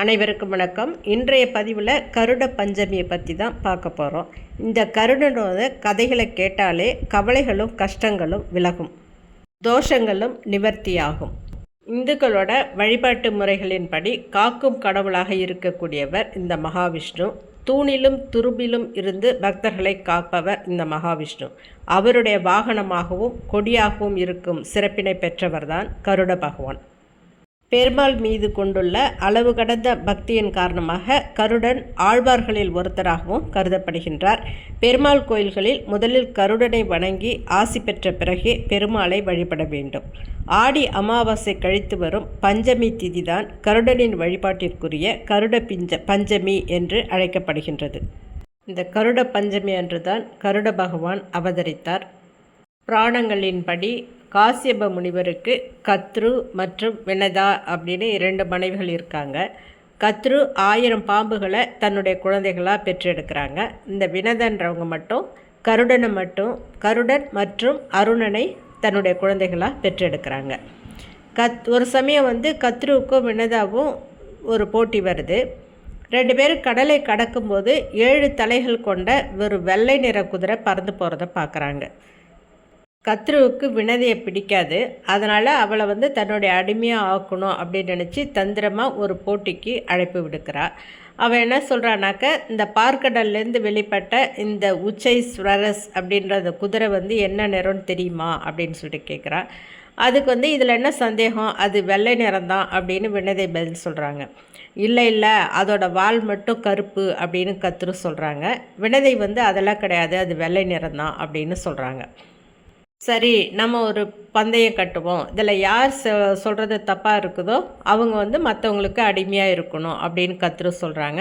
அனைவருக்கும் வணக்கம். இன்றைய பதிவில் கருட பஞ்சமியை பற்றி தான் பார்க்க போகிறோம் இந்த கருடனோட கதைகளை கேட்டாலே கவலைகளும் கஷ்டங்களும் விலகும். தோஷங்களும் நிவர்த்தியாகும். இந்துக்களோட வழிபாட்டு முறைகளின்படி காக்கும் கடவுளாக இருக்கக்கூடியவர் இந்த மகாவிஷ்ணு. தூணிலும் துருபிலும் இருந்து பக்தர்களை காப்பவர் இந்த மகாவிஷ்ணு. அவருடைய வாகனமாகவும் கொடியாகவும் இருக்கும் சிறப்பினை பெற்றவர்தான் கருட பகவான். பெருமாள் மீது கொண்டுள்ள அளவு கடந்த பக்தியின் காரணமாக கருடன் ஆழ்வார்களில் ஒருத்தராகவும் கருதப்படுகின்றார். பெருமாள் கோயில்களில் முதலில் கருடனை வணங்கி ஆசி பெற்ற பிறகே பெருமாளை வழிபட வேண்டும். ஆடி அமாவாசை கழித்து வரும் பஞ்சமி திதிதான் கருடனின் வழிபாட்டிற்குரிய கருட பிஞ்ச பஞ்சமி என்று அழைக்கப்படுகின்றது. இந்த கருட பஞ்சமி அன்றுதான் கருட பகவான் அவதரித்தார். புராணங்களின்படி காசியப முனிவருக்கு கத்ரு மற்றும் வினதா அப்படின்னு இரண்டு மனைவிகள் இருக்காங்க. கத்ரு ஆயிரம் பாம்புகளை தன்னுடைய குழந்தைகளாக பெற்றெடுக்கிறாங்க. இந்த வினதன்றவங்க மட்டும் கருடனை மட்டும் கருடன் மற்றும் அருணனை தன்னுடைய குழந்தைகளாக பெற்றெடுக்கிறாங்க. கத் ஒரு சமயம் வந்து கத்ருவுக்கும் வினதாவும் ஒரு போட்டி வருது. ரெண்டு பேரும் கடலை கடக்கும்போது ஏழு தலைகள் கொண்ட ஒரு வெள்ளை நிற குதிரை பறந்து போகிறத பார்க்குறாங்க. கத்ருவுக்கு வினதையை பிடிக்காது. அதனால் அவளை வந்து தன்னுடைய அடிமையாக ஆக்கணும் அப்படின்னு நினச்சி தந்திரமாக ஒரு போட்டிக்கு அழைப்பு விடுக்கிறாள் அவன் என்ன சொல்கிறானாக்க இந்த பார்க்கடல்லேருந்து வெளிப்பட்ட இந்த உச்சை ஸ்வரஸ் அப்படின்ற அந்த குதிரை வந்து என்ன நிறம்னு தெரியுமா அப்படின்னு சொல்லிட்டு கேட்குறான் அதுக்கு வந்து இதில் என்ன சந்தேகம்? அது வெள்ளை நிறம் தான் அப்படின்னு வினதை பதில் சொல்கிறாங்க இல்லை இல்லை அதோட வால் மட்டும் கருப்பு அப்படின்னு கத்துரு சொல்கிறாங்க வினதை வந்து அதெல்லாம் கிடையாது அது வெள்ளை நிறம் தான் அப்படின்னு சொல்கிறாங்க சரி நம்ம ஒரு பந்தயம் கட்டுவோம். இதில் யார் சொல்கிறது தப்பாக இருக்குதோ அவங்க வந்து மற்றவங்களுக்கு அடிமையாக இருக்கணும் அப்படின்னு கத்ரு சொல்கிறாங்க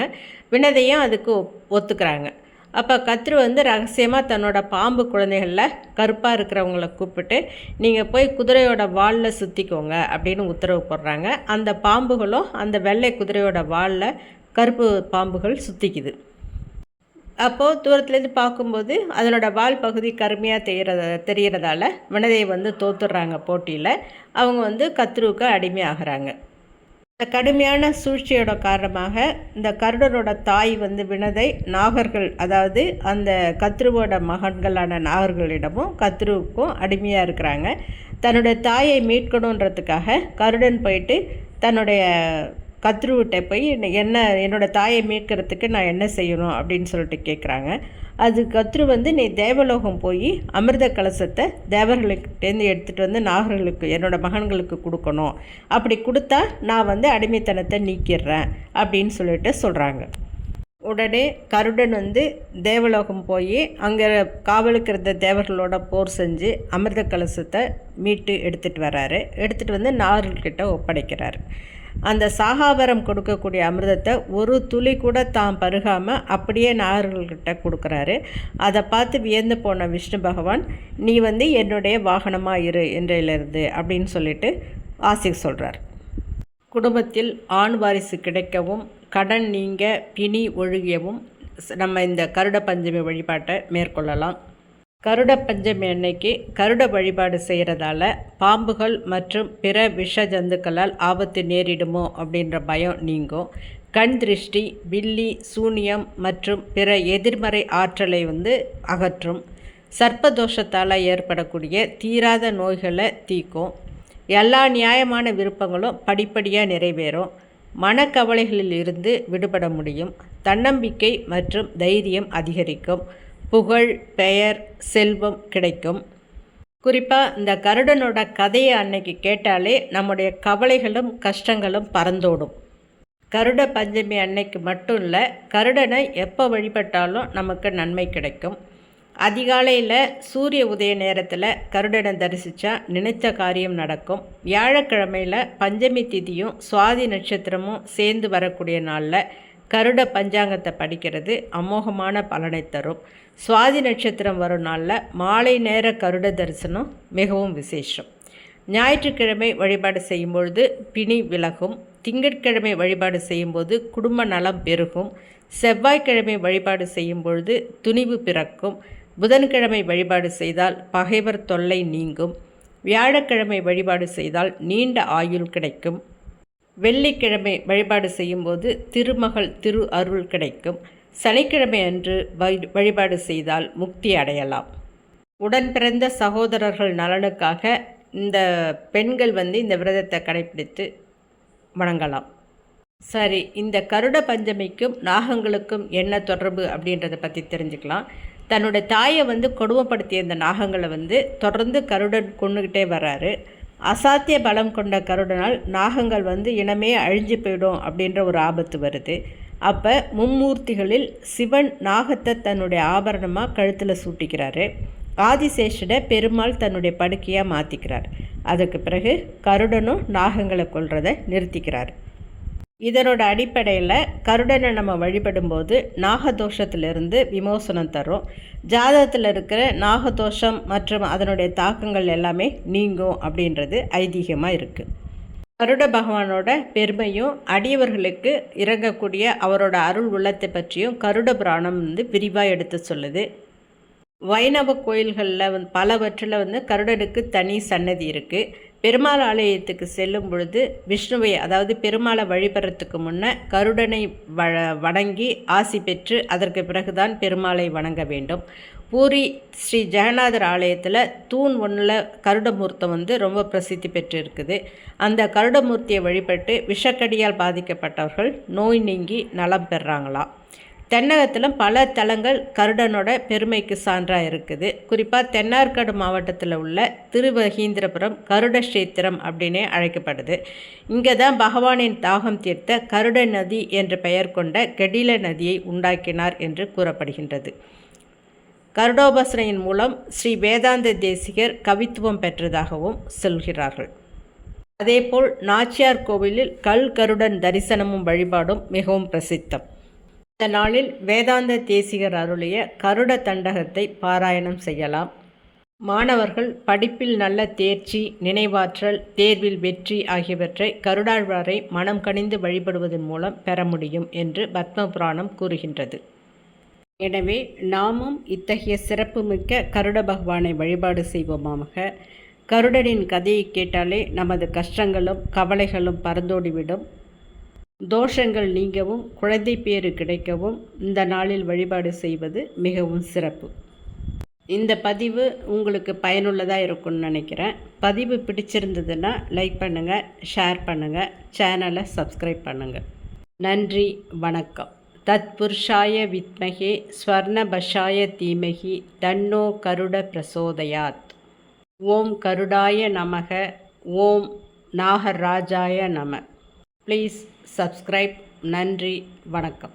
வினதையும் அதுக்கு ஒத்துக்கிறாங்க. அப்போ கத்ரு வந்து ரகசியமாக தன்னோட பாம்பு குழந்தைகளில் கருப்பாக இருக்கிறவங்கள கூப்பிட்டு நீங்கள் போய் குதிரையோட வாலில் சுற்றிக்கோங்க அப்படின்னு உத்தரவு போடுறாங்க. அந்த பாம்புகளும் அந்த வெள்ளை குதிரையோட வாலில் கருப்பு பாம்புகள் சுற்றிக்குது அப்போது தூரத்துலேருந்து பார்க்கும்போது அதனோட வால் பகுதி கருமையாக தெரிகிறத தெரிகிறதால வினதையை வந்து தோத்துடுறாங்க போட்டியில். அவங்க வந்து கத்ருவுக்கு அடிமையாகிறாங்க. இந்த கடுமையான சூழ்ச்சியோட காரணமாக இந்த கருடனோட தாய் வந்து வினதை நாகர்கள் அதாவது அந்த கத்ருவோட மகன்களான நாகர்களிடமும் கத்ருவுக்கும் அடிமையாக இருக்கிறாங்க. தன்னுடைய தாயை மீட்கணுன்றதுக்காக கருடன் போயிட்டு தன்னுடைய கத்ருவிட்ட போய் என்ன என்னோடய தாயை மீட்கிறதுக்கு நான் என்ன செய்யணும் அப்படின்னு சொல்லிட்டு கேட்குறாங்க அது கத்ரு வந்து நீ தேவலோகம் போய் அமிர்த கலசத்தை தேவர்களுக்கிட்டேருந்து எடுத்துகிட்டு வந்து நாகர்களுக்கு என்னோடய மகன்களுக்கு கொடுக்கணும். அப்படி கொடுத்தா நான் வந்து அடிமைத்தனத்தை நீக்கிடுறேன் அப்படின்னு சொல்லிட்டு சொல்கிறாங்க உடனே கருடன் வந்து தேவலோகம் போய் அங்கே காவலுக்கு இருந்த தேவர்களோட போர் செஞ்சு அமிர்த கலசத்தை மீட்டு எடுத்துகிட்டு வர்றாரு எடுத்துகிட்டு வந்து நாகர்கள்கிட்ட ஒப்படைக்கிறாரு. அந்த சாகாவரம் கொடுக்கக்கூடிய அமிர்தத்தை ஒரு துளி கூட தாம் பருகாமல் அப்படியே நாகர்கள்கிட்ட கொடுக்குறாரு. அதை பார்த்து வியந்து போன விஷ்ணு பகவான் நீ வந்து என்னுடைய வாகனமாக இரு என்றையிலிருந்து அப்படின்னு சொல்லிட்டு ஆசை சொல்கிறார் குடும்பத்தில் ஆண் வாரிசு கிடைக்கவும் கடன் நீங்க பிணி ஒழுகியவும் நம்ம இந்த கருட பஞ்சமி வழிபாட்டை மேற்கொள்ளலாம். கருட பஞ்சமி அன்னைக்கு கருட வழிபாடு செய்கிறதால பாம்புகள் மற்றும் பிற விஷ ஜந்துக்களால் ஆபத்து நேரிடுமோ அப்படின்ற பயம் நீங்கும். கண் திருஷ்டி வில்லி சூனியம் மற்றும் பிற எதிர்மறை ஆற்றலை வந்து அகற்றும். சர்ப்பதோஷத்தால் ஏற்படக்கூடிய தீராத நோய்களை தீக்கும். எல்லா நியாயமான விருப்பங்களும் படிப்படியாக நிறைவேறும். மனக்கவலைகளில் இருந்து விடுபட முடியும். தன்னம்பிக்கை மற்றும் தைரியம் அதிகரிக்கும். புகழ் பெயர் செல்வம் கிடைக்கும். குறிப்பாக இந்த கருடனோட கதையை அன்னைக்கு கேட்டாலே நம்முடைய கவலைகளும் கஷ்டங்களும் பறந்தோடும். கருட பஞ்சமி அன்னைக்கு மட்டும் இல்லை கருடனை எப்போ வழிபட்டாலும் நமக்கு நன்மை கிடைக்கும். அதிகாலையில் சூரிய உதய நேரத்தில் கருடனை தரிசித்தா நினைத்த காரியம் நடக்கும். வியாழக்கிழமையில் பஞ்சமி திதியும் சுவாதி நட்சத்திரமும் சேர்ந்து வரக்கூடிய நாளில் கருட பஞ்சாங்கத்தை படிக்கிறது அமோகமான பலனை தரும். சுவாதி நட்சத்திரம் வரும் நாளில் மாலை நேர கருட தரிசனம் மிகவும் விசேஷம். ஞாயிற்றுக்கிழமை வழிபாடு செய்யும் பொழுது பிணி விலகும். திங்கட்கிழமை வழிபாடு செய்யும்போது குடும்ப நலம் பெருகும். செவ்வாய்க்கிழமை வழிபாடு செய்யும் பொழுது துணிவு பிறக்கும். புதன்கிழமை வழிபாடு செய்தால் பகைவர் தொல்லை நீங்கும். வியாழக்கிழமை வழிபாடு செய்தால் நீண்ட ஆயுள் கிடைக்கும். வெள்ளிக்கிழமை வழிபாடு செய்யும்போது திருமகள் திரு அருள் கிடைக்கும். சனிக்கிழமை அன்று வழிபாடு செய்தால் முக்தி அடையலாம். உடன் பிறந்த சகோதரர்கள் நலனுக்காக இந்த பெண்கள் வந்து இந்த விரதத்தை கடைப்பிடித்து வணங்கலாம். சரி இந்த கருட பஞ்சமிக்கும் நாகங்களுக்கும் என்ன தொடர்பு அப்படின்றத பற்றி தெரிஞ்சுக்கலாம். தன்னோட தாயை வந்து கொடுமைப்படுத்திய இந்த நாகங்களை வந்து தொடர்ந்து கருடன் கொண்டுக்கிட்டே வர்றாரு. அசாத்திய பலம் கொண்ட கருடனால் நாகங்கள் வந்து இனமே அழிஞ்சு போயிடும் அப்படின்ற ஒரு ஆபத்து வருது. அப்போ மும்மூர்த்திகளில் சிவன் நாகத்தை தன்னுடைய ஆபரணமாக கழுத்தில் சூட்டிக்கிறாரு. ஆதிசேஷனை பெருமாள் தன்னுடைய படுக்கையாக மாற்றிக்கிறார் அதுக்கு பிறகு கருடனும் நாகங்களை கொள்றதை நிறுத்திக்கிறார். இதனோட அடிப்படையில் கருடனை நம்ம வழிபடும்போது நாகதோஷத்திலிருந்து விமோசனம் தரும் ஜாதகத்தில் இருக்கிற நாகதோஷம் மற்றும் அதனுடைய தாக்கங்கள் எல்லாமே நீங்கும் அப்படின்றது ஐதீகமாக இருக்குது கருட பகவானோட பெருமையும் அடியவர்களுக்கு இறங்கக்கூடிய அவரோட அருள் உள்ளத்தை பற்றியும் கருட புராணம் வந்து விரிவாக எடுத்து சொல்லுது. வைணவ கோயில்களில் வந்து பலவற்றில் வந்து கருடனுக்கு தனி சன்னதி இருக்குது பெருமாள் ஆலயத்துக்கு செல்லும் பொழுது விஷ்ணுவை அதாவது பெருமாளை வழிபடுறதுக்கு முன்னே கருடனை வ வணங்கி ஆசி பெற்று அதற்கு பிறகுதான் பெருமாளை வணங்க வேண்டும். பூரி ஸ்ரீ ஜெகநாதர் ஆலயத்தில் தூண் ஒன்றில் கருடமூர்த்தம் வந்து ரொம்ப பிரசித்தி பெற்று இருக்குது அந்த கருடமூர்த்தியை வழிபட்டு விஷக்கடியால் பாதிக்கப்பட்டவர்கள் நோய் நீங்கி நலம் பெறாங்களாம். தென்னகத்தில் பல தலங்கள் கருடனோட பெருமைக்கு சான்றாக இருக்குது. குறிப்பாக தென்னார்காடு மாவட்டத்தில் உள்ள திருவகீந்திரபுரம் கருட கஷேத்திரம் அப்படின்னே அழைக்கப்படுது. இங்கே தான் பகவானின் தாகம் தீர்த்த கருட நதி என்ற பெயர் கொண்ட கெடில நதியை உண்டாக்கினார் என்று கூறப்படுகின்றது. கருடோபாசனையின் மூலம் ஸ்ரீ வேதாந்த தேசிகர் கவித்துவம் பெற்றதாகவும் சொல்கிறார்கள். அதேபோல் நாச்சியார் கோவிலில் கல் கருடன் தரிசனமும் வழிபாடும் மிகவும் பிரசித்தம். இந்த நாளில் வேதாந்த தேசிகர் அருளிய கருட தண்டகத்தை பாராயணம் செய்யலாம். மாணவர்கள் படிப்பில் நல்ல தேர்ச்சி நினைவாற்றல் தேர்வில் வெற்றி ஆகியவற்றை கருடாழ்வாரை மனம் கணிந்து வழிபடுவதன் மூலம் பெற முடியும் என்று பத்ம புராணம் கூறுகின்றது. எனவே நாமும் இத்தகைய சிறப்புமிக்க கருட பகவானை வழிபாடு செய்வோமாக. கருடனின் கதையை கேட்டாலே நமது கஷ்டங்களும் கவலைகளும் பறந்தோடிவிடும். தோஷங்கள் நீங்கவும் குழந்தை பேறு கிடைக்கவும் இந்த நாளில் வழிபாடு செய்வது மிகவும் சிறப்பு. இந்த பதிவு உங்களுக்கு பயனுள்ளதாக இருக்கும்னு நினைக்கிறேன். பதிவு பிடிச்சிருந்ததுன்னா லைக் பண்ணுங்கள் ஷேர் பண்ணுங்கள் சேனலை சப்ஸ்கிரைப் பண்ணுங்கள் நன்றி வணக்கம். தத் புருஷாய வித்மகே ஸ்வர்ணபஷாய தீமகி தன்னோ கருட பிரசோதயாத். ஓம் கருடாய நமக ஓம் நாகராஜாய நம. ப்ளீஸ் சப்ஸ்கிரைப் நன்றி வணக்கம்.